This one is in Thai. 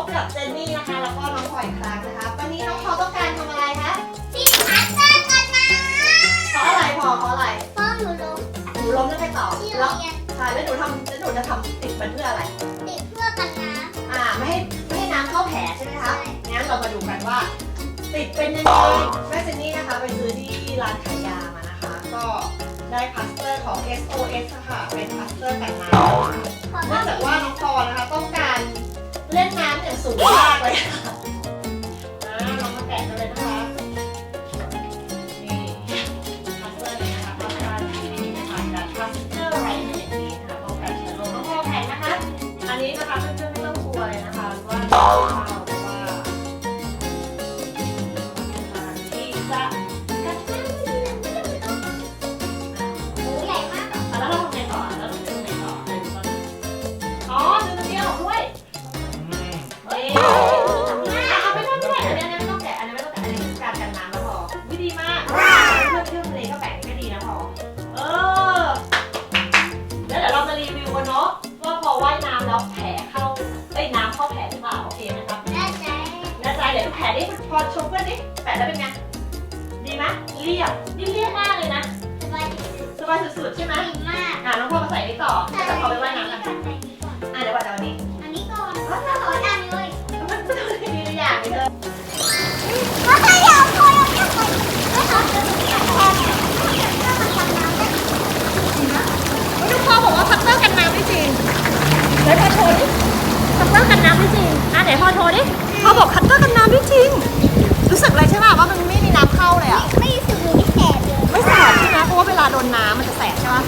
บกับเจนนี่นะคะ แล้วก็น้องพลอยอีกครั้งนะคะ วันนี้น้องพลอยต้องการทำอะไรคะพี่พัตเตอร์กันนะเพราะอะไรพอยเพราะอะไรพ่อหนูล้มหนูล้มแล้วไปต่อกแล้วงเรีใช่แล้วหนูทำแล้วหนูจะทำติดมันเพื่ออะไร ติดเพื่อกันน้ำอ่าไม่ให้ไม่ให้น้ำเข้าแผลใช่ไหมคะ งั้นเรามาดูกันว่า ติดเป็นยังไงแม่เจนนี่นะคะไปซื้อที่ร้านขายยามานะคะ ก็ได้พลาสเตอร์ของ SOS อะค่ะ เป็นพลาสเตอร์กันน้ำเนื่องจากว่าน้องพอนะคะต้องการ สูงมากเลยค่ะอ่าเรามาแตะกันเลยนะคะนี่พลาสเตอร์นี้นะคะป้องกันที่ผ่านการพลาสเตอร์ไรเป็นอย่างนี้นะคะป้องกันเชื้อโรคน้องพรแข็งนะคะ อันนี้นะคะเพื่อนๆไม่ต้องกลัวเลยนะคะว่าข้าเพราะว่าที่จะ อชมเพื่อนดิแผลแล้วเป็นไง ดีไหมเรียบ นี่เรียบมากเลยนะ สบายดีสบายสุดๆใช่ไหมมากอะน้องพ่อมาใส่นี่ต่อแต่พอไปว่ายน้ำกันใส่นี้ก่อนอะเดี๋ยวว่าจะเอานี้อันนี้ก่อนแล้วขอด้านนี้เลยมันไม่ต้องมีตัวอย่างเลยว่าถ้าอยากพอเราจะไปก็ขอจะมีแค่แค่ถ้ามันทำน้ำได้ลูกพ่อบอกว่าพัตเตอร์กันน้ำไม่จริงไหนพอโชว์ดิพัตเตอร์กันน้ำไม่จริงอะไหนพอโชว์ดิเขาบอกพัตเตอร์กันน้ำไม่จริง นน้ำมันจะแสบใช่ป่ะ